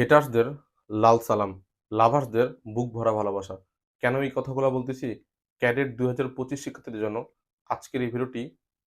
হেটার্সদের লাল সালাম লাভার্সদের বুক ভরা ভালোবাসা। কেন এই কথাগুলো বলতেছি? ক্যাডেট দুই হাজার পঁচিশ শিক্ষার্থীদের জন্য আজকের এই ভিডিওটি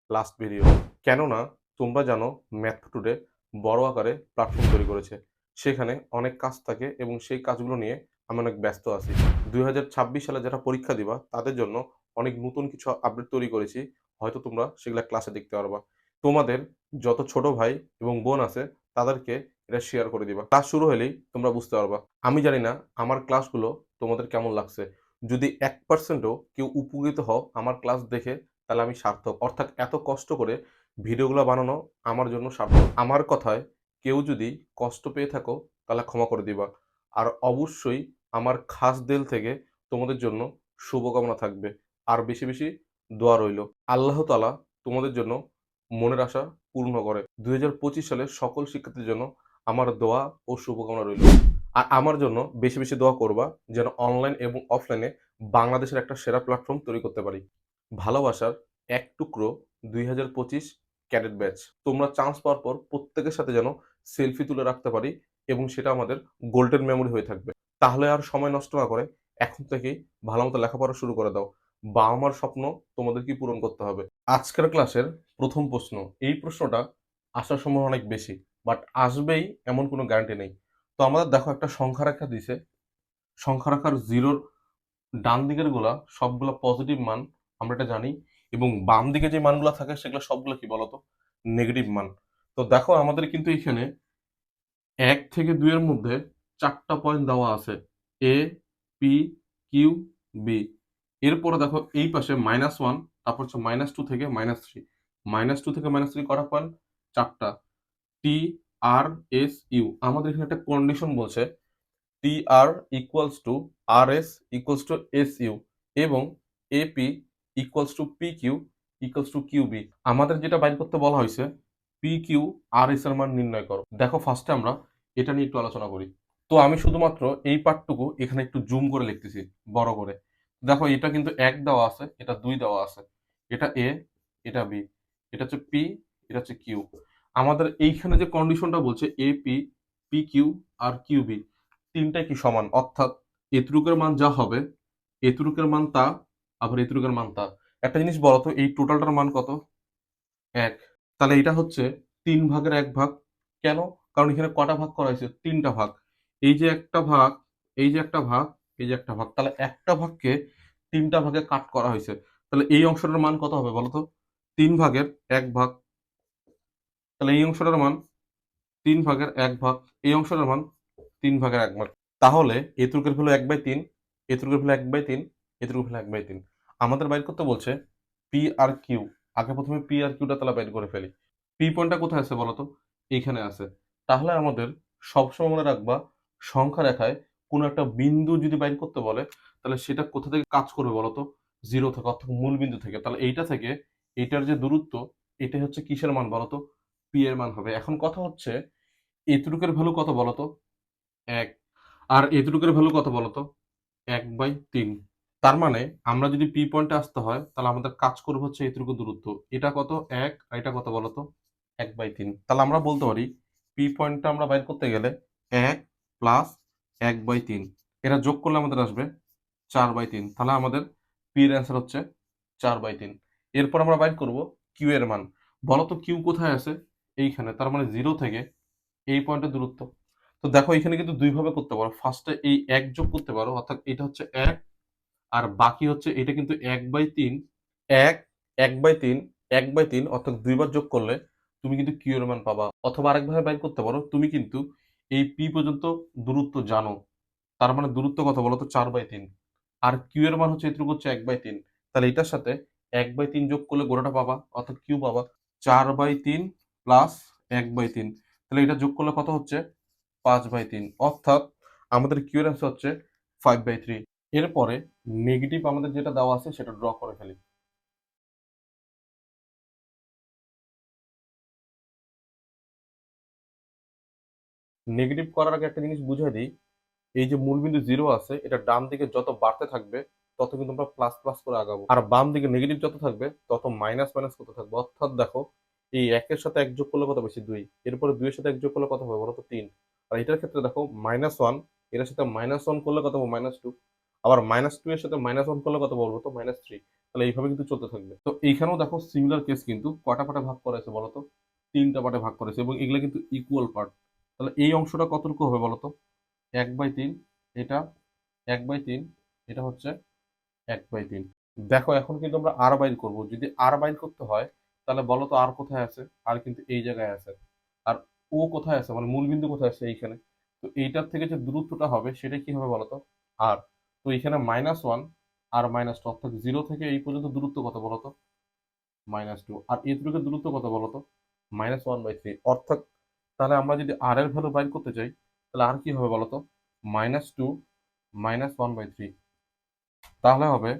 লাস্ট ভিডিও কেননা তোমরা জানো ম্যাথ টুডে বড় আকারে প্ল্যাটফর্ম তৈরি করেছে। সেখানে অনেক কাজ থাকে এবং সেই কাজগুলো নিয়ে আমি অনেক ব্যস্ত আছি। দুই হাজার ছাব্বিশ সালে যারা পরীক্ষা দিবা, তাদের জন্য অনেক নতুন কিছু আপডেট তৈরি করেছি। হয়তো তোমরা সেগুলা ক্লাসে দেখতে পারবা। তোমাদের যত ছোট ভাই এবং বোন আছে, তাদেরকে এটা শেয়ার করে দিবা। ক্লাস শুরু হলেই তোমরা বুঝতে পারবা। আমি জানি না আমার ক্লাসগুলো তোমাদের কেমন লাগছে। যদি এক পার্সেন্টও কেউ উপকৃত হও আমার ক্লাস দেখে, তাহলে আমি সার্থক। অর্থাৎ এত কষ্ট করে ভিডিওগুলো বানানো আমার জন্য সার্থক। আমার কথায় কেউ যদি কষ্ট পেয়ে থাকো, তাহলে ক্ষমা করে দিবা। আর অবশ্যই আমার খাস দিল থেকে তোমাদের জন্য শুভকামনা থাকবে। আর বেশি বেশি দোয়া রইল। আল্লাহ তালা তোমাদের জন্য মনের আশা পূর্ণ করে। দুই হাজার পঁচিশ সালে সকল শিক্ষার্থীর জন্য আমার দোয়া ও শুভকামনা রইল। আর আমার জন্য বেশি বেশি দোয়া করবা যেন অনলাইন এবং অফলাইনে বাংলাদেশের একটা সেরা প্ল্যাটফর্ম তৈরি করতে পারি। ভালোবাসার এক টুকরো দুই হাজার পঁচিশ ক্যাডেট ব্যাচ। তোমরা চান্স পাওয়ার পর প্রত্যেকের সাথে যেন সেলফি তুলে রাখতে পারি এবং সেটা আমাদের গোল্ডেন মেমোরি হয়ে থাকবে। তাহলে আর সময় নষ্ট না করে এখন থেকেই ভালো মতো লেখাপড়া শুরু করে দাও। বাবা মার স্বপ্ন তোমাদের কি পূরণ করতে হবে? আজকের ক্লাসের প্রথম প্রশ্ন, এই প্রশ্নটা আসার সম্ভাবনা অনেক বেশি। বাট আসবেই, এমন কোনো গ্যারান্টি নেই। তো আমাদের দেখো একটা সংখ্যা রেখা দিছে সংখ্যা রাখার জিরোর ডান দিকেরগুলা, সবগুলো পজিটিভ মান আমরা এটা জানি। এবং বাম দিকে যে মানগুলো থাকে, সেগুলো সবগুলো কি বলতো? নেগেটিভ মান। তো দেখো আমাদের কিন্তু এখানে এক থেকে দুইয়ের মধ্যে চারটা পয়েন্ট দেওয়া আছে। এ পি কিউ বি এরপরে দেখো এই পাশে মাইনাস ওয়ান তারপর হচ্ছে মাইনাস টু থেকে মাইনাস থ্রি মাইনাস টু থেকে মাইনাস থ্রি কটা পয়েন্ট চারটা। টি আর এস ইউ আমাদের এখানে একটা কন্ডিশন বলছে T R equals to R S equals to S U এবং AP equals to P Q equals to Q B আমাদের যেটা বাইর করতে বলা হয়েছে পি কিউ আর এস এর মান নির্ণয় করো। দেখো ফার্স্টে আমরা এটা নিয়ে একটু আলোচনা করি। তো আমি শুধুমাত্র এই পার্টটুকু এখানে একটু জুম করে লিখতেছি, বড় করে। দেখো এটা কিন্তু এক দেওয়া আছে, এটা দুই দেওয়া আছে। এটা এ এটা বি এটা হচ্ছে পি এটা হচ্ছে কিউ আমাদের এইখানে যে কন্ডিশনটা বলছে এ পি পি কিউ আর কিউ বি তিনটাই কি সমান? অর্থাৎ এতরুকের মান যা হবে এতরুকের মান তা, আবার এতরুকের মান তা। একটা জিনিস বলো তো, এই টোটালটার মান কত? এক। তাহলে এটা হচ্ছে তিন ভাগের এক ভাগ। কেন? কারণ এখানে কটা ভাগ করা হয়েছে? তিনটা ভাগ। এই যে একটা ভাগ, এই যে একটা ভাগ, এই যে একটা ভাগ। তাহলে একটা ভাগকে তিনটা ভাগে কাট করা হয়েছে। তাহলে এই অংশটার মান কত হবে বলতো তিন ভাগের এক ভাগ। তাহলে এই অংশটার মান তিন ভাগের এক ভাগ, এই অংশটার মান তিন ভাগের এক ভাগ। তাহলে এতুর্কের ভ্যালু এক বাই তিন এতুর্কের ভ্যালু এক বাই তিন এতুর্কের ভ্যালু এক বাই তিন। আমাদের বাইর করতে বলছে পি আর কিউ। আগে প্রথমে পি আর কিউটা তাহলে বাইর করে ফেলি। পি পয়েন্টটা কোথায় আছে বলতো? এইখানে আছে। তাহলে আমাদের সবসময় মনে রাখবা সংখ্যা রেখায় কোনো একটা বিন্দু যদি বাইর করতে বলে, তাহলে সেটা কোথা থেকে কাজ করবে বলতো? জিরো থেকে অর্থাৎ মূল বিন্দু থেকে। তাহলে এইটা থেকে এটার যে দূরত্ব, এটাই হচ্ছে কিসের মান বলতো? পি এর মান হবে। এখন কথা হচ্ছে, এতটুকের ভ্যালু কত বলতো? এক। আর এতটুকের ভ্যালু কত বলতো? এক বাই তিন। তার মানে আমরা যদি পি পয়েন্টে আসতে হয়, তাহলে আমাদের কাজ করব হচ্ছে এতটুকু দূরত্ব। এটা কত? এক। আর এটা কত বলতো? এক বাই তিন। তাহলে আমরা বলতে পারি পি পয়েন্টটা আমরা বাইর করতে গেলে এক প্লাস এক বাই তিন। এটা যোগ করলে আমাদের আসবে চার বাই তিন। তাহলে আমাদের পি এর অ্যান্সার হচ্ছে চার বাই তিন। এরপর আমরা বাইর করব কিউ এর মান। বলো তো কিউ কোথায় আছে? এইখানে, তার মানে জিরো থেকে এই পয়েন্টের দূরত্ব। তো দেখো এখানে কিন্তু দুইভাবে করতে পারো। ফার্স্টে এই এক যোগ করতে পারো, অর্থাৎ এটা হচ্ছে এক, আর বাকি হচ্ছে এটা কিন্তু এক বাই তিন। এক এক বাই তিন, এক বাই তিন, অর্থাৎ দুইবার যোগ করলে তুমি কিন্তু কিউ এর মান পাবা। অথবা আরেকভাবে বাইর করতে পারো, তুমি কিন্তু এই পি পর্যন্ত দূরত্ব জানো। তার মানে দূরত্ব কত বলো তো? চার বাই তিন। আর কিউ এর মান হচ্ছে এটুকু হচ্ছে এক বাই তিন। তাহলে এটার সাথে এক বাই তিন যোগ করলে গোড়াটা পাবা, অর্থাৎ কিউ পাবা। চার বাই তিন প্লাস এক বাই তিন। তাহলে এটা যোগ করলে কত হচ্ছে? পাঁচ বাই তিন। অর্থাৎ আমাদের কিউ এর অ্যান্সার হচ্ছে ফাইভ বাই থ্রি। এরপরে নেগেটিভ আমাদের যেটা দেওয়া আছে সেটা ড্র করে ফেলি। নেগেটিভ করার আগে একটা জিনিস বুঝিয়ে দিই। এই যে মূলবিন্দু জিরো আছে, এটা ডান দিকে যত বাড়তে থাকবে, তত কিন্তু আমরা প্লাস প্লাস করে আগাবো। আর বাম দিকে নেগেটিভ যত থাকবে, তত মাইনাস মাইনাস করতে থাকবে। অর্থাৎ দেখো এই একের সাথে এক যোগ করলে কত বেশি দুই? এরপরে দুইয়ের সাথে এক যোগ করলে কত হবে? বলো তো তিন। আর এটার ক্ষেত্রে দেখো মাইনাস ওয়ানের সাথে মাইনাস ওয়ান করলে কত হবে? মাইনাস টু আবার মাইনাস টু এর সাথে মাইনাস ওয়ান করলে কত বলব তো? মাইনাস থ্রি তাহলে এইভাবে কিন্তু চলতে থাকবে। তো এইখানেও দেখো সিমিলার কেস কিন্তু কটা পার্টে ভাগ করা হয়েছে বলতো তিনটা পার্টে ভাগ করেছে এবং এগুলো কিন্তু ইকুয়াল পার্ট তাহলে এই অংশটা কতটুকু হবে বলতো এক বাই তিন, এটা এক বাই তিন, এটা হচ্ছে এক বাই তিন। দেখো, এখন কিন্তু আমরা আর বাইর করব। যদি আর বাইর করতে হয় তাহলে বলো তো আর কোথায় আছে? আর কিন্তু এই জায়গায় আছে। আর ও কোথায় আছে? মানে মূলবিন্দু কোথায় আছে এইখানে? তো এইটার থেকে যে দূরত্বটা হবে, সেটা কি হবে বলতো আর, তো এখানে মাইনাস ওয়ান আর মাইনাস টু অর্থাৎ জিরো থেকে এই পর্যন্ত দূরত্ব কত বলতো মাইনাস টু আর এই দুটোকে দূরত্ব কত বলতো মাইনাস ওয়ান বাই থ্রি অর্থাৎ তাহলে আমরা যদি আর এর ভ্যালু বাইর করতে চাই, তাহলে আর কি হবে বলতো minus two minus one by three তাহলে হবে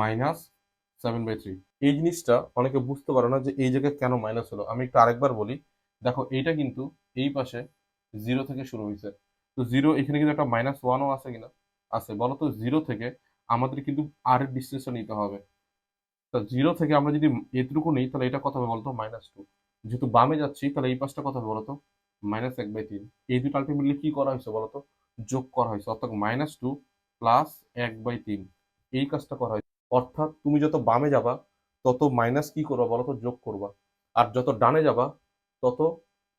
মাইনাস সেভেন বাই থ্রি এই জিনিসটা অনেকে বুঝতে পারে না যে এই জায়গায় কেন মাইনাস হলো। আমি একটু আরেকবার বলি, দেখো এইটা কিন্তু এই পাশে জিরো থেকে শুরু হয়েছে। তো জিরো এখানে কিন্তু একটা মাইনাস ওয়ানও আছে কিনা? আছে। বলো তো জিরো থেকে আমাদের কিন্তু আর ডিস্টেন্সটা নিতে হবে। তো জিরো থেকে আমরা যদি এতটুকু নিই, তাহলে এটা কত হবে বলতো? মাইনাস টু যেহেতু বামে যাচ্ছি, তাহলে এই পাশটা কত হবে বলতো? মাইনাস এক বাই তিন। এই দুটো আলটিমেটলি কি করা হয়েছে বলতো? যোগ করা হয়েছে। অর্থাৎ মাইনাস টু প্লাস এক বাই তিন। এই কাজটা করা হয়েছে। অর্থাৎ তুমি যত বামে যাবা, তত মাইনাস কি করবা বলো তো? যোগ করবা। আর যত ডানে যাবা, তত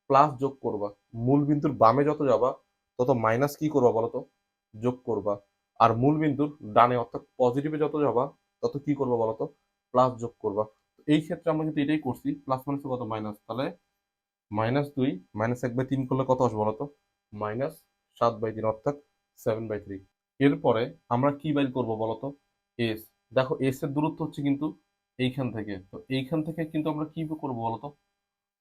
প্লাস যোগ করবা। মূল বিন্দুর বামে যত যাবা, তত মাইনাস কি করবা বলো তো? যোগ করবা। আর মূল বিন্দুর ডানে অর্থাৎ পজিটিভে যত যাবা, তত কি করবা বলো তো? প্লাস যোগ করবা। এই ক্ষেত্রে আমরা কিন্তু এটাই করছি প্লাস মাইনাস কত মাইনাস তাহলে মাইনাস দুই মাইনাস এক বাই তিন করলে কত আসবে বলো তো? মাইনাস সাত বাই তিন, অর্থাৎ সেভেন বাই থ্রি এরপরে আমরা কি বাইর করব বলতো এস দেখো এস এর দূরত্ব হচ্ছে কিন্তু এইখান থেকে। তো এইখান থেকে কিন্তু আমরা কি করব বলতো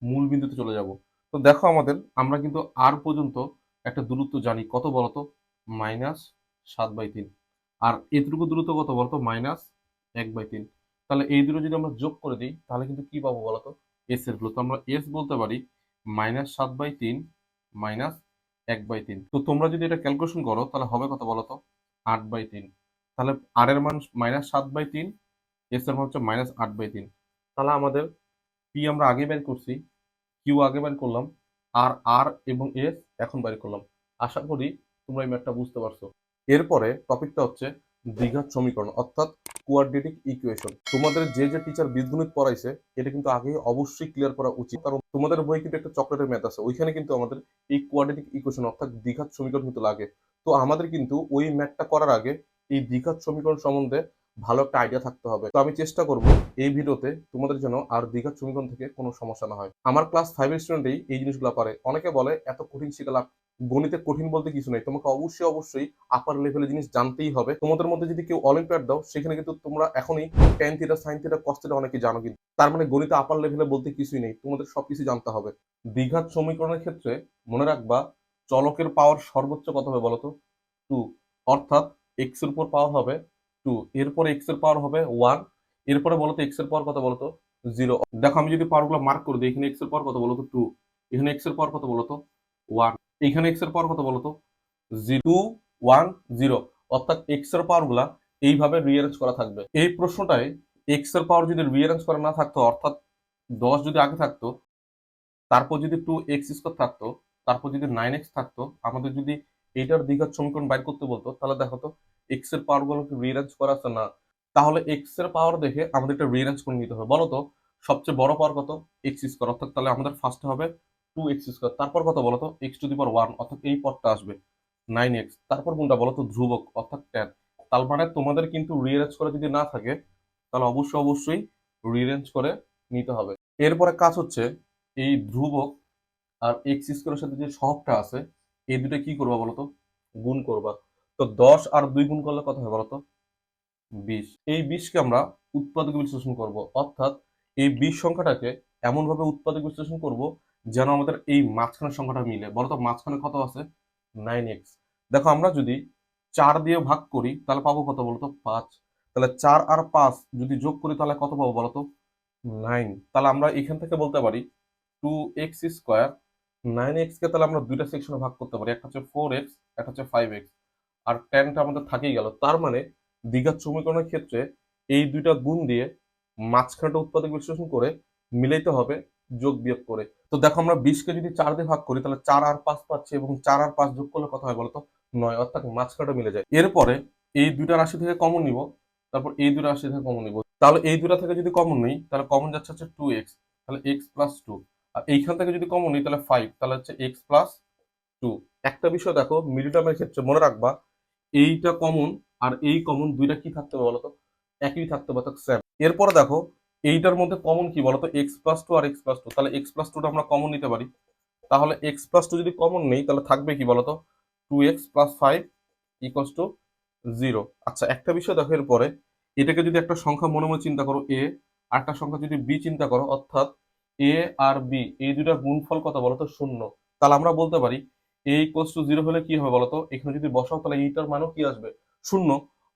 মূল বিন্দুতে চলে যাব। তো দেখো আমাদের, আমরা কিন্তু আর পর্যন্ত একটা দূরত্ব জানি। কত বলতো মাইনাস সাত বাই তিন। আর এতটুকু দূরত্ব কত বলতো মাইনাস এক বাই তিন। তাহলে এই দুটো যদি আমরা যোগ করে দিই, তাহলে কিন্তু কি পাবো বলতো এস এর তো আমরা এস বলতে পারি মাইনাস সাত বাই তিন মাইনাস এক বাই তিন। তো তোমরা যদি এটা ক্যালকুলেশন করো, তাহলে হবে কত বলতো আট বাই তিন। তাহলে আর এর মান মাইনাস সাত বাই তিন এস এর মান হচ্ছে মাইনাস আট বাই তিন। তাহলে আমাদের পি আমরা আগে বের করছি কিউ আগে বের করলাম, আর আর এবং এস এখন বের করলাম। আশা করি তোমরা এই ম্যাথটা বুঝতে পারছ। এরপরে টপিকটা হচ্ছে দ্বিঘাত সমীকরণ, অর্থাৎ কোয়াড্রেটিক ইকুয়েশন তোমাদের যে যে টিচার বীজগণিত পড়াইছে, এটা কিন্তু আগে অবশ্যই ক্লিয়ার করা উচিত। কারণ তোমাদের বই কিন্তু একটা চকলেটের ম্যাথ আছে, ওইখানে কিন্তু আমাদের এই কোয়াড্রেটিক ইকুয়েশন অর্থাৎ দ্বিঘাত সমীকরণ কিন্তু লাগে। তো আমাদের কিন্তু ওই ম্যাথটা করার আগে এই দ্বিঘাত সমীকরণ সম্বন্ধে ভালো একটা আইডিয়া থাকতে হবে। তো আমি চেষ্টা করব এই ভিডিওতে তোমাদের যেন আর দ্বিঘাত সমীকরণ থেকে কোনো সমস্যা না হয়। আমার ক্লাস ফাইভের স্টুডেন্টেই এই জিনিসগুলো পারে। অনেকে বলে, এত কঠিন শিখে লাভ গণিতে কঠিন বলতে কিছু নেই। তোমাকে অবশ্যই অবশ্যই আপার লেভেলের জিনিস জানতেই হবে। তোমাদের মধ্যে যদি কেউ অলিম্পিয়াড দাও, সেখানে কিন্তু তোমরা এখনই tan theta sine theta cos অনেকে জানো কিন্তু। তার মানে গণিতে আপার লেভেলে বলতে কিছুই নেই। তোমাদের সবকিছু জানতে হবে। দ্বিঘাত সমীকরণের ক্ষেত্রে মনে রাখবা, চলকের পাওয়ার সর্বোচ্চ কত হবে বলতো? টু অর্থাৎ এক্সের উপর পাওয়ার হবে টু এরপরে এক্সের পাওয়ার হবে ওয়ান এরপরে বলতো এক্সের পাওয়ার কত বলতো জিরো দেখো আমি যদি পাওয়ারগুলো মার্ক করে দিই, এখানে এক্সের পাওয়ার কত বলতো টু এখানে এক্সের পাওয়ার কত বলতো ওয়ান এখানে এক্সের পাওয়ার কত বলতো টু ওয়ান জিরো অর্থাৎ এক্সের পাওয়ারগুলা এইভাবে রিয়ারেঞ্জ করা থাকবে। এই প্রশ্নটায় এক্সের পাওয়ার যদি রিয়ারেঞ্জ করা না থাকতো, অর্থাৎ দশ যদি আগে থাকতো, তারপর যদি টু এক্স স্কোয়ার থাকতো, তারপর যদি নাইন এক্স থাকতো, আমাদের যদি এইটার দ্বিঘাত সমীকরণ বাইর করতে বলতো, তাহলে দেখো তো এক্সের পাওয়ার গুলোকে রিয়ারেঞ্জ করা আছে না? তাহলে এক্সের পাওয়ার দেখে আমাদের এটা রিয়ারেঞ্জ করে নিতে হবে। বলো তো, সবচেয়ে বড় পাওয়ার কত? এক্স স্কোয়ার অর্থাৎ তাহলে আমাদের ফার্স্ট হবে টু এক্স স্কোয়ার তারপর কত বলতো x to the power one অর্থাৎ এই পদটা আসবে নাইন এক্স তারপর কোনটা বলো তো? ধ্রুবক, অর্থাৎ টেন তার মানে তোমাদের কিন্তু রিয়ারেঞ্জ করা যদি না থাকে, তাহলে অবশ্যই অবশ্যই রিয়ারেঞ্জ করে নিতে হবে। এরপরে কাজ হচ্ছে, এই ধ্রুবক আর এক্স স্কোয়ারের সাথে যে সহগটা আছে এই দুটো কি করবা বলতো গুণ করবা। তো দশ আর দুই গুণ করলে কত হবে বলতো বিশ। এই বিশকে আমরা উৎপাদক বিশ্লেষণ করব। অর্থাৎ এই বিশ সংখ্যাটাকে এমনভাবে উৎপাদক বিশ্লেষণ করব যেন আমাদের এই মাঝখানের সংখ্যাটা মিলে। বলতো মাঝখানে কত আছে? Nine x. দেখো, আমরা যদি চার দিয়ে ভাগ করি, তাহলে পাবো কত বলতো পাঁচ। তাহলে চার আর পাঁচ যদি যোগ করি, তাহলে কত পাবো বলতো নাইন। তাহলে আমরা এখান থেকে বলতে পারি two x square nine x কে তাহলে আমরা দুইটা সেকশনে ভাগ করতে পারি। একটা হচ্ছে ফোর এক্স, একটা হচ্ছে ফাইভ এক্স। আর টেনটা আমাদের থাকেই গেল। তার মানে দ্বিঘাত সমীকরণের ক্ষেত্রে এই দুইটা গুণ দিয়ে মাঝখানটা উৎপাদক বিশ্লেষণ করে মিলাইতে হবে যোগ বিয়োগ করে। তো দেখো আমরা বিশকে যদি চার দিয়ে ভাগ করি, তাহলে চার আর পাঁচ পাচ্ছি এবং চার আর পাঁচ যোগ করলে কত হয় বলতো? নয়। অর্থাৎ মাঝখানটা মিলে যায়। এরপরে এই দুইটা রাশি থেকে কমন নিব। তারপর এই দুটো রাশি থেকে কমন নিব। তাহলে এই দুটা থেকে যদি কমন নেই, তাহলে কমন যাচ্ছে হচ্ছে টু এক্স তাহলে এক্স প্লাস টু আর এইখান থেকে যদি কমন নিই, তাহলে ফাইভ তাহলে হচ্ছে এক্স প্লাস টু একটা বিষয় দেখো মিডিল টার্মের ক্ষেত্রে মনে রাখবা, এইটা কমন আর এই কমন দুইটা কি থাকতে হবে বলতো? একই থাকতে হবে অর্থাৎ সেম এরপরে দেখো, এইটার মধ্যে কমন কি বলতো? এক্স প্লাস টু আর এক্স প্লাস টু তাহলে এক্স প্লাস টুটা আমরা কমন নিতে পারি। তাহলে এক্স প্লাস টু যদি কমন নেই, তাহলে থাকবে কি বলতো? Two x plus five equals to zero আচ্ছা একটা বিষয় দেখো এরপরে, এটাকে যদি একটা সংখ্যা মনে মনে চিন্তা করো এ আর একটা সংখ্যা যদি বি চিন্তা করো, অর্থাৎ এ আর বি এই দুটা গুণফল কত বলতো? শূন্য। তাহলে আমরা বলতে পারি এ ইকোয়াস টু জিরো হলে কি হবে বলতো? এখানে যদি বসাও, তাহলে এইটার মানও কি আসবে? শূন্য।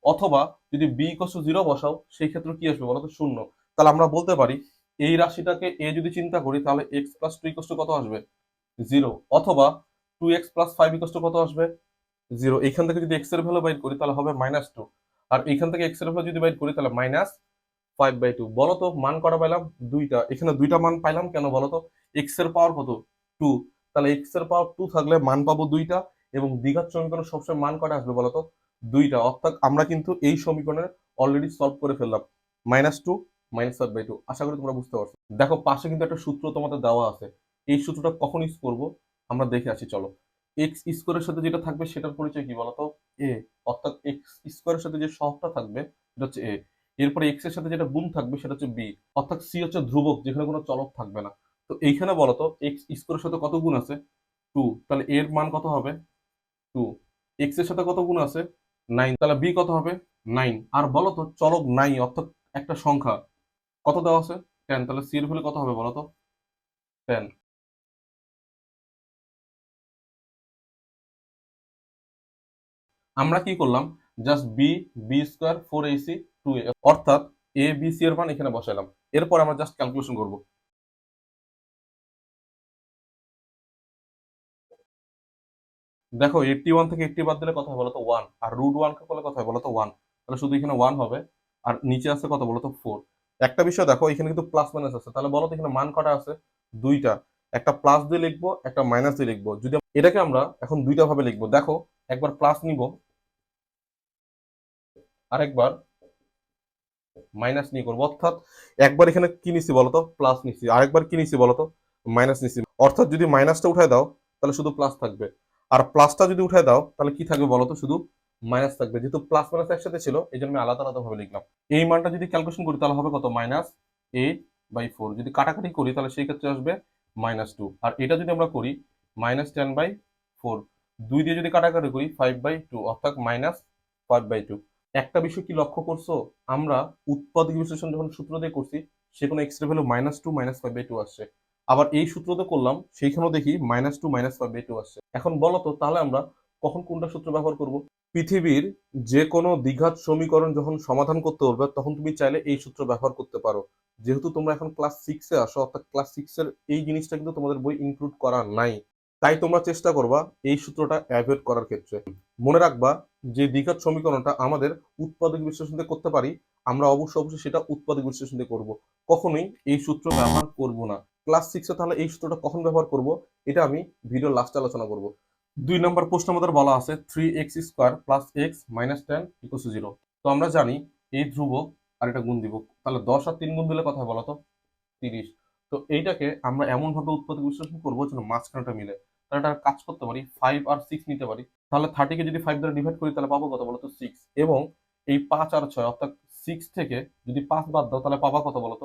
অথবা যদি বি ইকোয়াস টু জিরো বসাও, সেই ক্ষেত্রে কি আসবে বলতো? শূন্য। তাহলে আমরা বলতে পারি এই রাশিটাকে এ যদি চিন্তা করি, তাহলে x plus two equals to কত আসবে? জিরো অথবা two x plus five equals to কত আসবে? জিরো এখান থেকে যদি এক্সের ভ্যালু বাইর করি, তাহলে হবে মাইনাস টু আর এখান থেকে এক্সের ভ্যালু যদি বাইর করি, তাহলে মাইনাস ফাইভ বাই টু বলতো, মান কটা পাইলাম? দুইটা। এখানে দুইটা মান পাইলাম, কেন বলতো? এক্সের পাওয়ার কত? টু তাহলে এক্সের পাওয়ার টু থাকলে মান পাবো দুইটা এবং দ্বিঘাত সমীকরণ সবসময় মান কটা আসবে বলতো? দুইটা। অর্থাৎ আমরা কিন্তু এই সমীকরণের অলরেডি সলভ করে ফেললাম। Minus two minus five by two আশা করি তোমরা বুঝতে পারছ। দেখো, পাশে কিন্তু একটা সূত্র তোমাদের দেওয়া আছে। এই সূত্রটা কখন ইউজ করব? আমরা দেখে আসি, চলো। এক্স স্কোয়ারের সাথে যেটা থাকবে, সেটার পরিচয় কি বলতো? এ অর্থাৎ এক্স স্কোয়ারের সাথে যে সহগটা থাকবে, সেটা হচ্ছে এ এরপরে এক্সের সাথে যেটা গুণ থাকবে সেটা হচ্ছে বি অর্থাৎ সি হচ্ছে ধ্রুবক, যেখানে কোনো চলক থাকবে না। তো এইখানে বলতো এক্স স্কোয়ারের সাথে কত গুণ আছে? টু তাহলে এর মান কত হবে? টু এক্সের সাথে কত গুণ আছে? নাইন তাহলে বি কত হবে? নাইন আর বলতো চলক নাই, অর্থাৎ একটা সংখ্যা। কত দেওয়া আছে? টেন তাহলে সি এর ভ্যালু কত হবে বলতো? টেন আমরা কি করলাম? Just B B square four AC two A অর্থাৎ এ বি সি এর মান এখানে বসাইলাম। এরপর আমরা জাস্ট ক্যালকুলেশন করব। দেখো এইটটি ওয়ান থেকে এইটটি বাদ দিলে কত হয় বলতো ওয়ান আর রুট ওয়ান কে করলে কত হয় বলতো ওয়ান তাহলে শুধু এখানে ওয়ান হবে, আর নিচে আছে কত বলতো ফোর একটা বিষয় দেখো, এখানে কিন্তু প্লাস মাইনাস আছে। তাহলে বলো তো এখানে মান কটা আছে? দুইটা। একটা প্লাস দিয়ে লিখব, একটা মাইনাস দিয়ে লিখব। যদি এটাকে আমরা এখন দুইটা ভাবে লিখব, দেখো, একবার প্লাস নিব, আরেকবার মাইনাস নিয়ে করব। অর্থাৎ একবার এখানে কি নিছি বলতো প্লাস নিছি। আরেকবার কি নিছি বলতো মাইনাস নিছি। অর্থাৎ যদি মাইনাসটা উঠায় দাও, তাহলে শুধু প্লাস থাকবে। আর প্লাসটা যদি উঠায় দাও, তাহলে কি থাকবে বলতো শুধু মাইনাস থাকবে। যেহেতু প্লাস মাইনাস একসাথে ছিল, এই জন্য আমি আলাদা আলাদা ভাবে লিখলাম। এই মানটা যদি ক্যালকুলেশন করি, তাহলে হবে কত? মাইনাস এইট বাই ফোর যদি কাটাকাটি করি, তাহলে সেই ক্ষেত্রে আসবে মাইনাস টু আর এটা যদি আমরা করি মাইনাস টেন বাই ফোর দুই দিয়ে যদি কাটাকাটি করি ফাইভ বাই টু অর্থাৎ মাইনাস ফাইভ বাই টু একটা বিষয় কি লক্ষ্য করছ? আমরা উৎপাদক বিশ্লেষণ যখন সূত্র দিয়ে করছি, সেখানে x value minus two minus five by two আসছে। আবার এই সূত্র তো করলাম, সেইখানেও দেখি minus two minus five by two আসছে। এখন বলো তো, তাহলে আমরা কখন কোনটা সূত্র ব্যবহার করব? পৃথিবীর যে কোনো দ্বিঘাত সমীকরণ যখন সমাধান করতে পারবে তখন তুমি চাইলে এই সূত্র ব্যবহার করতে পারো। যেহেতু তোমরা এখন ক্লাস সিক্সে আসো, অর্থাৎ ক্লাস সিক্সের এই জিনিসটা কিন্তু তোমাদের বই ইনক্লুড করা নাই। তাই তোমরা চেষ্টা করবা এই সূত্রটা অ্যাভয়েড করার ক্ষেত্রে। মনে রাখবা যে দ্বিঘাত সমীকরণটা আমাদের উৎপাদক বিশ্লেষণ দিয়ে করতে পারি, আমরা অবশ্যই অবশ্যই সেটা উৎপাদক বিশ্লেষণ দিয়ে করব। কখনোই এই সূত্র ব্যবহার করব না। ক্লাস সিক্সে তাহলে এই সূত্রটা কখন ব্যবহার করব? এটা আমি ভিডিও লাস্টে আলোচনা করব। দুই নম্বর প্রশ্ন আমাদের বলা আছে three x square plus x minus ten to zero তো আমরা জানি এই ধ্রুবক আর এটা গুণ দিব। তাহলে দশ আর তিন গুণ দিলে কথা বলো তো তিরিশ। তো এইটাকে আমরা এমন ভাবে উৎপাদক বিশ্লেষণ করব যেন মাঝখানটা মিলে। তাহলে এটা কাজ করতে পারি ফাইভ আর সিক্স নিতে পারি। তাহলে থার্টিকে যদি ফাইভ দ্বারা ডিভাইড করি, তাহলে পাবো কত বলতো? সিক্স এবং এই পাঁচ আর ছয়, অর্থাৎ সিক্স থেকে যদি পাঁচ বাদ দাও, তাহলে পাবা কত বলতো?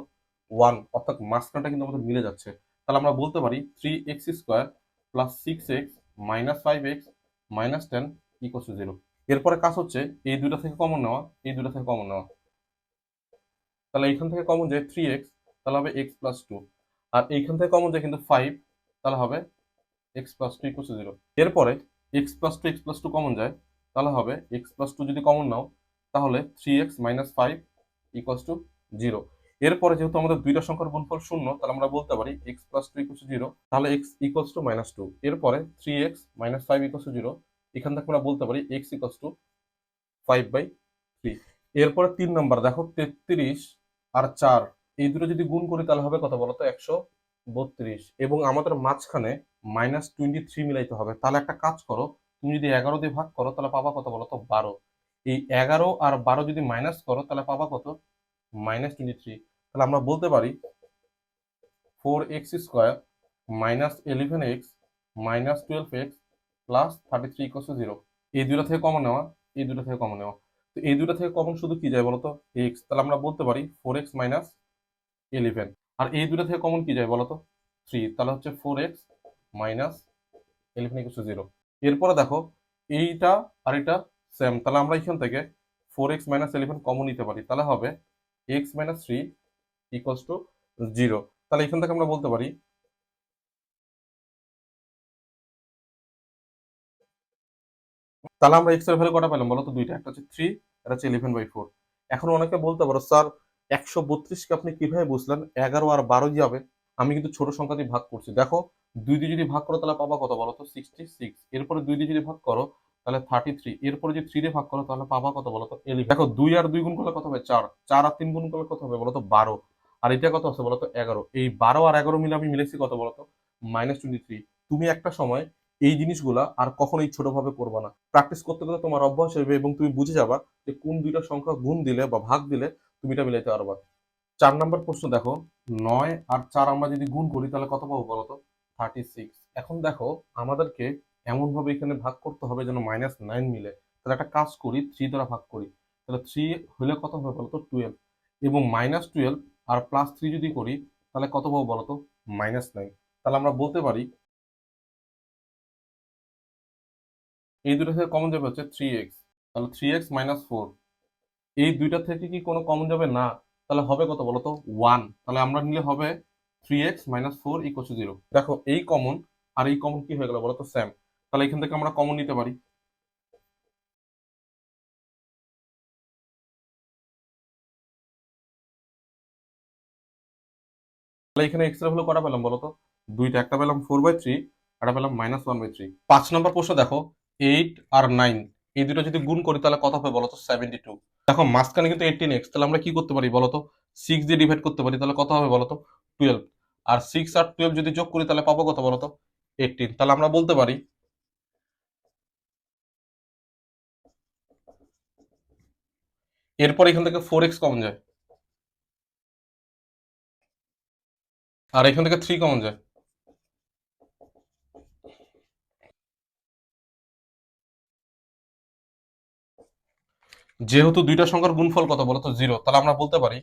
ওয়ান অর্থাৎ মাঝখানটা কিন্তু আমাদের মিলে যাচ্ছে। তাহলে আমরা বলতে পারি three x square plus six x minus five x minus ten equal to zero এরপরে কাজ হচ্ছে এই দুটা থেকে কমন নেওয়া, এই দুটা থেকে কমন নেওয়া। তাহলে এইখান থেকে কমন যায় থ্রি এক্স তাহলে হবে এক্স প্লাস টু আর এইখান থেকে কমন যায় কিন্তু ফাইভ তাহলে হবে x plus two equal to zero এরপরে x plus two x plus two common যায়, তাহলে হবে এক্স প্লাস টু যদি কমন নাও, তাহলে three x minus five equals to zero এরপরে যেহেতু আমাদের দুইটা সংখ্যার গুণফল শূন্য, তাহলে আমরা বলতে পারি x plus two equals to zero তাহলে x equals to minus two এরপরে three x minus five equals to zero এখান থেকে আমরা বলতে পারি x equals to five by three এরপরে তিন নম্বর, দেখো তেত্রিশ আর চার, এই দুটো যদি গুণ করি তাহলে হবে কত বলতো? একশো বত্রিশ। এবং আমাদের মাঝখানে মাইনাস টোয়েন্টি থ্রি মিলাইতে হবে। তাহলে একটা কাজ করো, তুমি যদি এগারো দিয়ে ভাগ করো, তাহলে পাবা কত বলো তো বারো। এই এগারো আর বারো যদি মাইনাস করো, তাহলে পাবা কত? মাইনাস টোয়েন্টি থ্রি তাহলে আমরা বলতে পারি four x square minus eleven x minus twelve x plus thirty three equals zero এই দুটো থেকে কমন নেওয়া, এই দুটো থেকে কমন নেওয়া। তো এই দুটো থেকে কমন শুধু কি যায় বলতো? এক্স তাহলে আমরা বলতে পারি ফোর এক্স মাইনাস ইলেভেন আর এই দুটো থেকে কমন কি যায় বলতো? থ্রি তাহলে হচ্ছে four x minus eleven equals zero এরপরে দেখো, এইটা আর এটা সেম তাহলে আমরা এখান থেকে four x minus eleven common নিতে পারি। তাহলে হবে x minus three equals to zero তাহলে এখান থেকে আমরা বলতে পারি, তাহলে আমরা এক্সের ভ্যালু কটা পেলাম বলো তো দুইটা? একটা হচ্ছে থ্রি একটা হচ্ছে ইলেভেন বাই ফোর এখন অনেকে বলতে পারো, স্যার, একশো বত্রিশকে আপনি কীভাবে বুঝলেন? এগারো আর বারো যাবে। আমি কিন্তু ছোট সংখ্যা দিয়ে ভাগ করছি। দেখো দুই দিয়ে যদি ভাগ করো তাহলে পাবা কত বলো তো? সিক্সটি সিক্স এরপরে দুই দিয়ে যদি ভাগ করো তাহলে থার্টি থ্রি এরপরে যদি থ্রি দিয়ে ভাগ করো তাহলে পাবা কত বলো তো? এলিভেন দেখো, দুই আর দুই গুণ করলে কত হবে? চার। চার আর তিন গুণ করলে কত হবে বলো তো? বারো। আর এটা কত আছে বলো তো? এগারো। এই বারো আর এগারো মিলে আমি মিলেছি কত বলো তো? মাইনাস টোয়েন্টি থ্রি তুমি একটা সময় এই জিনিসগুলা আর কখনোই ছোটভাবে করবে না। প্র্যাকটিস করতে করতে তোমার অভ্যাস হবে এবং তুমি বুঝে যাবা যে কোন দুইটা সংখ্যা গুণ দিলে বা ভাগ দিলে তুমি এটা মিলাইতে পারবা। চার নাম্বার প্রশ্ন দেখো। নয় আর চার আমরা যদি গুণ করি তাহলে কত পাবো বলতো থার্টি সিক্স এখন দেখো, আমাদেরকে এখানে ভাগ করতে হবে যেন মাইনাস নাইন মিলে। তাহলে একটা কাজ করি থ্রি দ্বারা ভাগ করি। তাহলে থ্রি হলে কত হবে বলতো? টুয়েলভ এবং মাইনাস টুয়েলভ আর প্লাস থ্রি যদি করি, তাহলে কত পাবো বলতো? মাইনাস নাইন তাহলে আমরা বলতে পারি, এই দুটো থেকে কমন যাবে হচ্ছে থ্রি এক্স তাহলে থ্রি এক্স মাইনাস ফোর এই দুইটা থেকে কি কোনো কমন যাবে? না। তাহলে হবে কত বলতো? ওয়ান তাহলে আমরা নিলে হবে থ্রি এক্স মাইনাস দেখো, এই কমন আর এই কমন কি হয়ে গেল বলতো? সেম তাহলে এখান থেকে আমরা কমন নিতে পারি। তাহলে এখানে ভ্যালু কটা পেলাম বলতো? দুইটা, একটা পেলাম ফোর বাই থ্রি একটা পেলাম মাইনাস ওয়ান বাই থ্রি পাঁচ নম্বর প্রশ্ন দেখো এইট আর নাইন এই দুটো যদি গুণ করি তাহলে কত হবে বলতো? সেভেন্টি টু দেখো, মাঝখানে কিন্তু এইটিন এক্স তাহলে আমরা কি করতে পারি বলতো? সিক্স দিয়ে ডিভাইড করতে পারি, তাহলে কত হবে বলতো? টুয়েলভ আর সিক্স আর টুয়েলভ যদি যোগ করি, তাহলে পাবো কত বলতো? এইটিন তাহলে আমরা বলতে পারি, এরপর এখান থেকে ফোর এক্স কমন যায়। আর এখান থেকে থ্রি কমন যায়। যেহেতু দুইটা সংখ্যার গুণফল কত বলতো? জিরো তাহলে আমরা বলতে পারি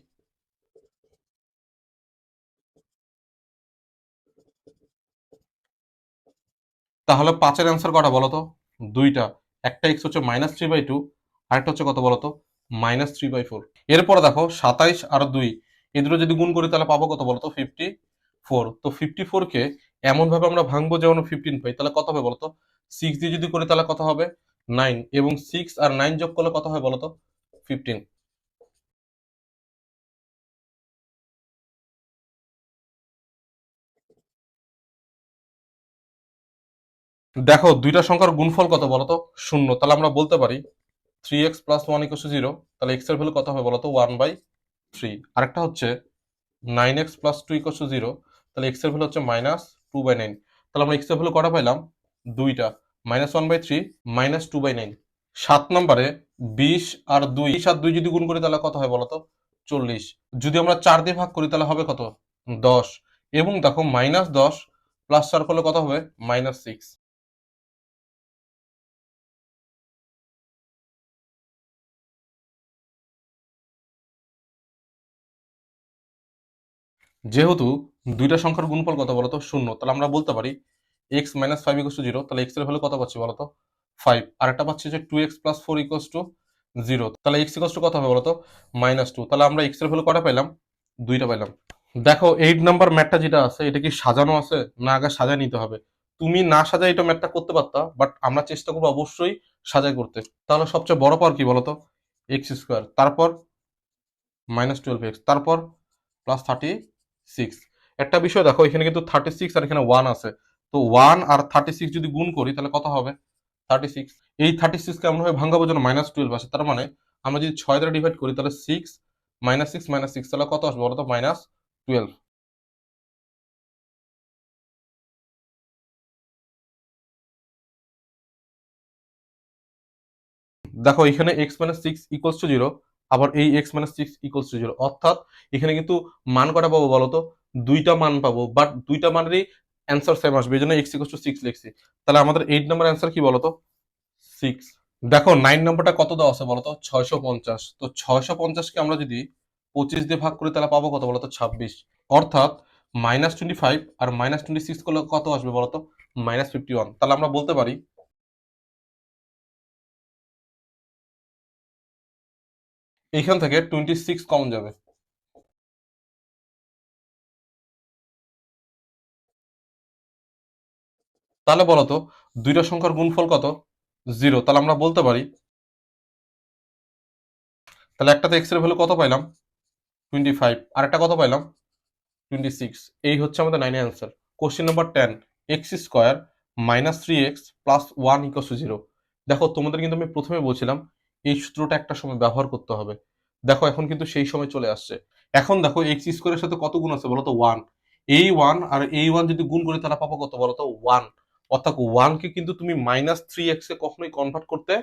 তাহলে পাঁচের অ্যান্সার কটা বলো তো? দুইটা। একটা এক্স হচ্ছে মাইনাস থ্রি বাই টু আরেকটা হচ্ছে কত বলতো মাইনাস থ্রি বাই ফোর এরপরে দেখো, সাতাইশ আর দুই, এই দুটো যদি গুণ করি তাহলে পাবো কত বলতো ফিফটি ফোর তো ফিফটি ফোরকে এমনভাবে আমরা ভাঙবো যেমন ফিফটিন পাই, তাহলে কত হবে বলতো সিক্স দিয়ে যদি করি তাহলে কত হবে? নাইন এবং সিক্স আর নাইন যোগ করলে কত হয় বলতো ফিফটিন দেখো, দুইটা সংখ্যার গুণফল কত বলতো? শূন্য। তাহলে আমরা বলতে পারি three x plus one equals zero তাহলে এক্সের ভ্যালু কত হবে বলতো? ওয়ান বাই থ্রি আরেকটা হচ্ছে nine x plus two equals zero তাহলে এক্সের ভ্যালু হচ্ছে মাইনাস টু বাই নাইন তাহলে আমরা এক্সের ভ্যালু কটা পাইলাম? দুইটা। Minus one by three minus two by nine সাত নম্বরে বিশ আর দুই। আর দুই যদি গুণ করি তাহলে কত হয় বলতো? চল্লিশ। যদি আমরা চার দিয়ে ভাগ করি তাহলে হবে কত? দশ। এবং দেখো মাইনাস দশ প্লাস চার করলে কত হবে? মাইনাস সিক্স যেহেতু দুইটা সংখ্যার গুণফল কত বলতো? শূন্য। তাহলে আমরা বলতে পারি x minus five equals to zero তাহলে এক্সের ভ্যালু কত পাচ্ছি বলতো? ফাইভ আর একটা পাচ্ছি যে two x plus four equals to zero তাহলে এক্স ইকোস টু কত হবে বলতো? মাইনাস টু তাহলে আমরা এক্সের ভ্যালু কটা পেলাম দুইটা পেলাম দেখো এইট নাম্বার ম্যাটটা যেটা আছে, এটা কি সাজানো আছে? না আগে সাজায় নিতে হবে। তুমি না সাজায় এটা ম্যাটটা করতে পারতা বাট আমরা চেষ্টা করব অবশ্যই সাজায় করতে। তাহলে সবচেয়ে বড় পাওয়ার কি বলতো? এক্স স্কোয়ার তারপর মাইনাস টুয়েলভ এক্স তারপর প্লাস থার্টি সিক্স একটা বিষয় দেখো, এখানে কিন্তু থার্টি সিক্স আর এখানে ওয়ান আছে। তো ওয়ান আর থার্টি সিক্স যদি গুণ করি, তাহলে কত হবে? থার্টি সিক্স এই থার্টি সিক্সকে আমরা হয় ভাঙাবো যেন মাইনাস টুয়েলভ আসে। তার মানে আমরা যদি ছয় দ্বারা ডিভাইড করি, তাহলে six minus six minus six তাহলে কত আসবে বলতো? মাইনাস টুয়েলভ দেখো, এখানে x minus six equals to zero আবার এই x minus six equals to zero অর্থাৎ এখানে কিন্তু মান কটা পাবো বলো তো? দুইটা মান পাবো বাট দুইটা মানেরই অ্যান্সার সেম আসবে। এই জন্য এক্স ইকুয়ালস টু সিক্স লিখছি। তাহলে আমাদের এইট নাম্বার অ্যান্সার কি বলো তো? সিক্স দেখো নাইন নাম্বারটা কত দেওয়া আছে বলো তো? ছয়শো পঞ্চাশ। তো ছয়শো পঞ্চাশকে আমরা যদি পঁচিশ দিয়ে ভাগ করি, তাহলে পাবো কত বলো তো? ছাব্বিশ। অর্থাৎ মাইনাস টোয়েন্টি ফাইভ আর মাইনাস টোয়েন্টি সিক্স করলে কত আসবে বলো তো? মাইনাস ফিফটি ওয়ান তাহলে আমরা বলতে পারি এইখান থেকে টোয়েন্টি সিক্স কমন যাবে। তাহলে বলতো দুইটা সংখ্যার গুণফল কত? জিরো তাহলে আমরা বলতে পারি, তাহলে একটাতে এক্সের ভ্যালু কত পাইলাম? টোয়েন্টি ফাইভ আর একটা কত পাইলাম? টোয়েন্টি সিক্স এই হচ্ছে আমাদের নাইনের answer question number ten x square minus three x plus one equals zero দেখো, তোমাদের কিন্তু আমি প্রথমে বলছিলাম এই সূত্রটা একটা সময় ব্যবহার করতে হবে। দেখো, এখন কিন্তু সেই সময় চলে আসছে। এখন দেখো এক্স স্কোয়ারের সাথে কত গুণ আছে বলতো? ওয়ান এই ওয়ান আর এই ওয়ান যদি গুণ করি, তাহলে পাবো কত বলো তো ওয়ান অর্থাৎ ওয়ানকে কিন্তু তুমি মাইনাস থ্রি এক্স কখনোই কনভার্ট করতে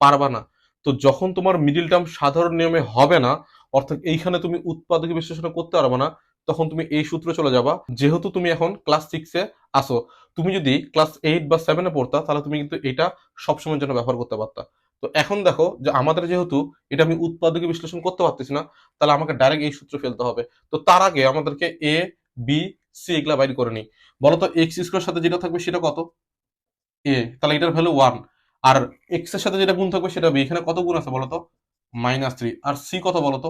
পারবা না। তো যখন তোমার মিডিল টার্ম সাধারণ নিয়মে হবে না, অর্থাৎ এইখানে তুমি উৎপাদক বিশ্লেষণ করতে পারবে না, তখন তুমি এই সূত্রে চলে যাবা। যেহেতু তুমি এখন ক্লাস সিক্সে আসো, তুমি যদি ক্লাস এইট বা সেভেনে পড়তা, তাহলে তুমি কিন্তু এটা সবসময়ের জন্য ব্যবহার করতে পারতা। তো এখন দেখো যে আমাদের যেহেতু এটা আমি উৎপাদকে বিশ্লেষণ করতে পারতেছি না, তাহলে আমাকে ডাইরেক্ট এই সূত্র ফেলতে হবে। তো তার আগে আমাদেরকে এ বি সি এগুলা বাইর করে নিই। বলতো এক্স স্কোয়ার সাথে যেটা থাকবে সেটা কত? এ তাহলে এটার ভ্যালু ওয়ান আর এক্সের সাথে যেটা গুণ থাকবে সেটা বি এখানে কত গুণ আছে বলতো? মাইনাস থ্রি আর সি কত বলতো?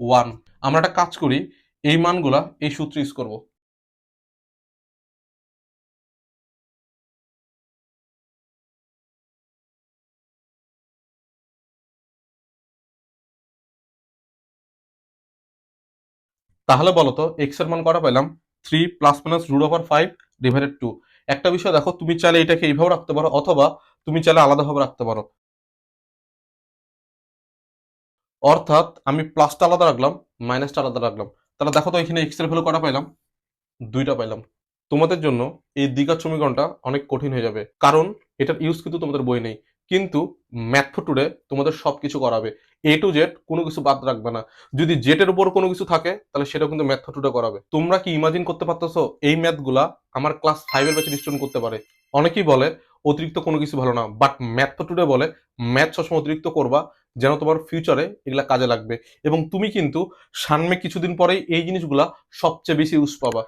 ওয়ান আমরা একটা কাজ করি, এই মানগুলা এই সূত্র ইউজ করব। তাহলে বলতো এক্সের মান কটা পেলাম? Three plus minus root over five divided two একটা বিষয় দেখো, তুমি চাইলে এটাকে এইভাবে রাখতে পারো, অথবা তুমি চাইলে আলাদাভাবে রাখতে পারো। অর্থাৎ আমি প্লাসটা আলাদা রাখলাম মাইনাসটা আলাদা রাখলাম। তাহলে দেখো তো, এখানে এক্সের ভ্যালু কটা পাইলাম দুইটা পাইলাম তোমাদের জন্য এই দ্বিঘাত সমীকরণটা অনেক কঠিন হয়ে যাবে, কারণ এটার ইউজ কিন্তু তোমাদের বই নেই। কিন্তু ম্যাথ টুডে তোমাদের সব কিছু করাবে। এ টু জেড কোনো কিছু বাদ রাখবে না। যদি জেটের উপর কোনো কিছু থাকে, তাহলে সেটা কিন্তু ম্যাথ টুডে করাবে। তোমরা কি ইমাজিন করতে পারতেছো? এই ম্যাথগুলা আমার ক্লাস ফাইভের ব্যাচের স্টুডেন্ট করতে পারে। অনেকেই বলে, অতিরিক্ত কোনো কিছু ভালো না। বাট ম্যাথ টুডে বলে ম্যাথ সবসময় অতিরিক্ত করবা, যেন তোমার ফিউচারে এগুলা কাজে লাগবে। এবং তুমি কিন্তু সামনে কিছুদিন পরেই এই জিনিসগুলা সবচেয়ে বেশি ইউজ পাবা।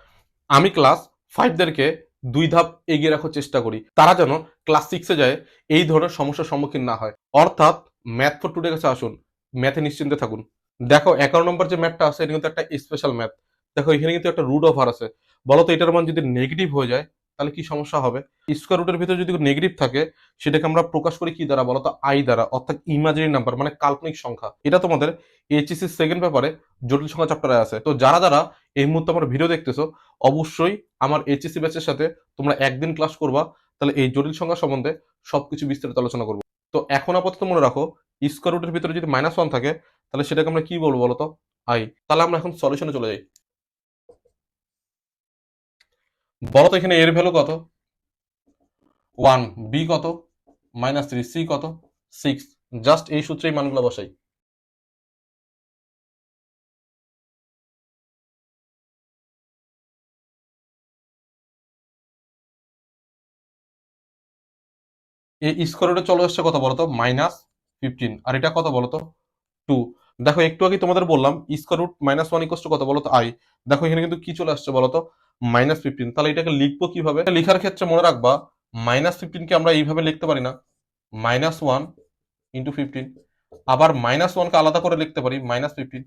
আমি ক্লাস ফাইভদেরকে দুই ধাপ এগিয়ে রাখার চেষ্টা করি। তারা যেন ক্লাস সিক্সে যায়, এই ধরনের সমস্যার সম্মুখীন না হয়। অর্থাৎ ম্যাথ ফর টুডে কাছে আসুন, ম্যাথে নিশ্চিন্তে থাকুন। দেখো, এগারো নম্বর যে ম্যাথটা আছে, এটা কিন্তু একটা স্পেশাল ম্যাথ। দেখো, এখানে কিন্তু একটা রুট অফার আছে। বলতো এটার মান যদি নেগেটিভ হয়ে যায় তাহলে কি সমস্যা হবে? স্কোয়ার রুটের ভিতরে যদি নেগেটিভ থাকে, সেটাকে আমরা প্রকাশ করি কি দ্বারা বলতো? আই দ্বারা, অর্থাৎ ইমাজিনারি নাম্বার মানে কাল্পনিক সংখ্যা। এটা তোমাদের এইচএসসি সেকেন্ড পেপারে জটিল সংখ্যা চ্যাপ্টারে আছে। তো যারা যারা এই মুহূর্তে আমার ভিডিও দেখতেছো, অবশ্যই আমার এইচএসসি ব্যাচের সাথে তোমরা একদিন ক্লাস করবা। তাহলে এই জটিল সংখ্যা সম্বন্ধে সবকিছু বিস্তারিত আলোচনা করব। তো এখন আপাতত মনে রাখো স্কোয়ার রুটের ভিতরে যদি মাইনাস ওয়ান থাকে, তাহলে সেটাকে আমরা কি বলব বলতো? আই তাহলে আমরা এখন সলিউশনে চলে যাই। বলতো এখানে এর ভ্যালু কত? ওয়ান বি কত? মাইনাস থ্রি সি কত? সিক্স জাস্ট এই সূত্রেই মানগুলো বসাই। এই স্কোয়ার রুটে চলে আসছে কত বলতো? মাইনাস ফিফটিন আর এটা কত বলতো? টু দেখো, একটু আগে তোমাদের বললাম square root minus one equals কত বলতো? আই দেখো, এখানে কিন্তু কি চলে আসছে বলতো? মাইনাস ফিফটিন তাহলে এটাকে লিখব কীভাবে? লেখার ক্ষেত্রে মনে রাখবা মাইনাস ফিফটিনকে আমরা এইভাবে লিখতে পারি না। মাইনাস ওয়ান ইন্টু ফিফটিন আবার মাইনাস ওয়ানকে আলাদা করে লিখতে পারি মাইনাস ফিফটিন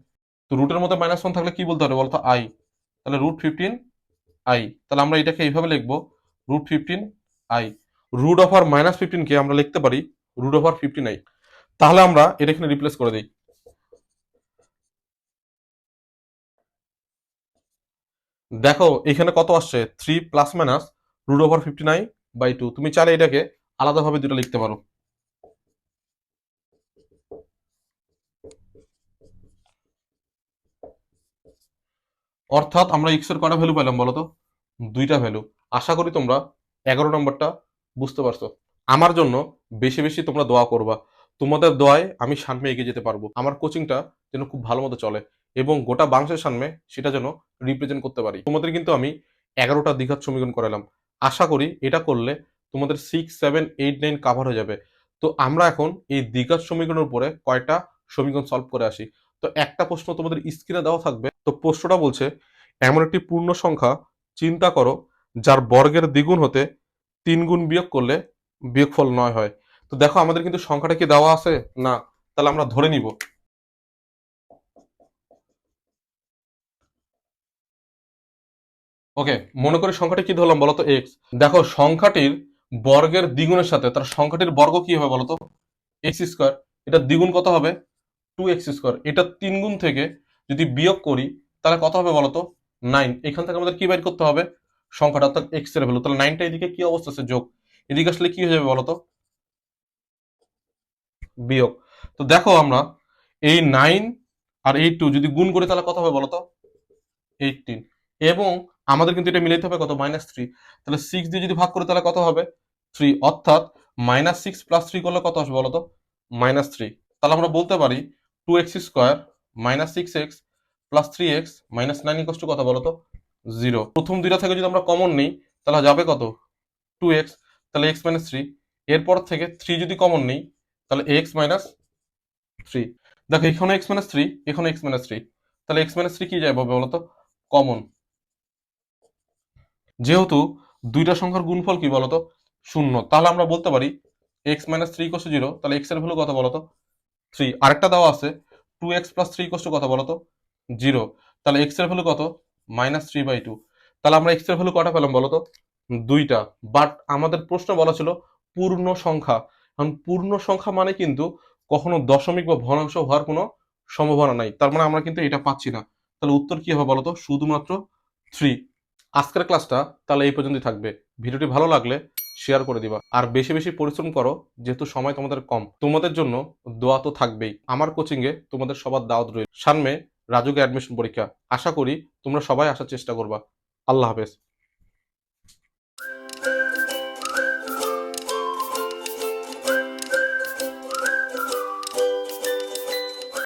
তো রুটের মধ্যে মাইনাস ওয়ান থাকলে কি বলতে হবে বলতো? আই তাহলে রুট ফিফটিন আই তাহলে আমরা এটাকে এইভাবে লিখব root fifteen i root of R minus ফিফটিনকে আমরা লিখতে পারি রুট ওভার ফিফটিন আই তাহলে আমরা এটা এখানে রিপ্লেস করে দিই। দেখো, এখানে কত আসছে? Three plus minus root over fifty nine by two তুমি চাইলে এটাকে আলাদাভাবে দুটো লিখতে পারো। অর্থাৎ আমরা এক্সের কটা ভ্যালু পেলাম বলো তো? দুইটা ভ্যালু আশা করি তোমরা এগারো নম্বরটা বুঝতে পারছ। আমার জন্য বেশি বেশি তোমরা দোয়া করবা। তোমাদের দোয়ায় আমি সামনে এগিয়ে যেতে পারব। আমার কোচিংটা যেন খুব ভালো মতো চলে। এবং গোটা বাংশের সামনে সেটা যেন রিপ্রেজেন্ট করতে পারি। তোমাদের কিন্তু আমি এগারোটা দীঘাত সমীকরণ করালাম। আশা করি এটা করলে তোমাদের six seven eight nine cover হয়ে যাবে। তো আমরা এখন এই দীঘাত সমীকরণের উপরে কয়টা সমীকরণ সলভ করে আসি। তো একটা প্রশ্ন তোমাদের স্ক্রিনে দেওয়া থাকবে। তো প্রশ্নটা বলছে, এমন একটি পূর্ণ সংখ্যা চিন্তা করো যার বর্গের দ্বিগুণ হতে তিন গুণ বিয়োগ করলে বিয়োগফল নয় হয়। তো দেখো আমাদের কিন্তু সংখ্যাটা কি দেওয়া আছে? না। তাহলে আমরা ধরে নিব। ওকে, মনে করি সংখ্যাটি কি ধরলাম বলতো? এক্স দেখো, সংখ্যাটির বর্গের দ্বিগুণের সাথে, তার সংখ্যাটির বর্গ কি হবে বলতো? এক্স স্কোয়ার এটা দ্বিগুণ কত হবে? টু এক্স স্কোয়ার এটা তিন গুণ থেকে যদি বিয়োগ করি, তাহলে কত হবে বলতো? নাইন এখান থেকে আমাদের কি বের করতে হবে? সংখ্যাটা অর্থাৎ এক্সের ভ্যালু তাহলে নাইনটা এদিকে কি অবস্থা আছে? যোগ। এদিকে আসলে কি হয়ে যাবে বলতো? বিয়োগ। তো দেখো আমরা, এই নাইন আর এই টু যদি গুণ করি, তাহলে কত হবে বলতো? এইটিন এবং আমাদের কিন্তু এটা মিলাইতে হবে কত? মাইনাস থ্রি তাহলে সিক্স দিয়ে যদি ভাগ করি, তাহলে কত হবে? থ্রি অর্থাৎ মাইনাস সিক্স প্লাস থ্রি করলে কত আসবে বলতো? মাইনাস থ্রি তাহলে আমরা বলতে পারি two x square minus six x plus three x minus nine equals two কত বলতো? জিরো প্রথম দুইটা থেকে যদি আমরা কমন নিই, তাহলে যাবে কত? টু এক্স তাহলে এক্স মাইনাস থ্রি এরপর থেকে থ্রি যদি কমন নিই, তাহলে এক্স মাইনাস থ্রি দেখো, এখানে এক্স মাইনাস থ্রি এখানে এক্স মাইনাস থ্রি তাহলে এক্স মাইনাস থ্রি কি যাবে বলতো? কমন যেহেতু দুইটা সংখ্যার গুণফল কি বলতো? শূন্য। তাহলে আমরা বলতে পারি x minus three cos zero তাহলে এক্সের ভ্যালু কত বলতো? থ্রি আরেকটা দেওয়া আছে two x plus three cos কত বলতো? জিরো তাহলে এক্সের ভ্যালু কত? মাইনাস থ্রি বাই টু তাহলে আমরা এক্সের ভ্যালু কটা পেলাম বলতো? দুইটা। বাট আমাদের প্রশ্ন বলা ছিল পূর্ণ সংখ্যা। কারণ পূর্ণ সংখ্যা মানে কিন্তু কখনো দশমিক বা ভগ্নাংশ হওয়ার কোনো সম্ভাবনা নাই। তার মানে আমরা কিন্তু এটা পাচ্ছি না। তাহলে উত্তর কি হবে বলতো? শুধুমাত্র থ্রি আজকের ক্লাসটা তাহলে এই পর্যন্তই থাকবে। ভিডিওটি ভালো লাগলে শেয়ার করে দিবা। আর বেশি বেশি পরিশ্রম করো, যেহেতু সময় তোমাদের কম। তোমাদের জন্য দোয়া তো থাকবেই। আমার কোচিংয়ে তোমাদের সবার দাওয়াত রয়েছে সামনে রাজুকে অ্যাডমিশন পরীক্ষা। আশা করি তোমরা সবাই আসার চেষ্টা করবা। আল্লাহ হাফেজ।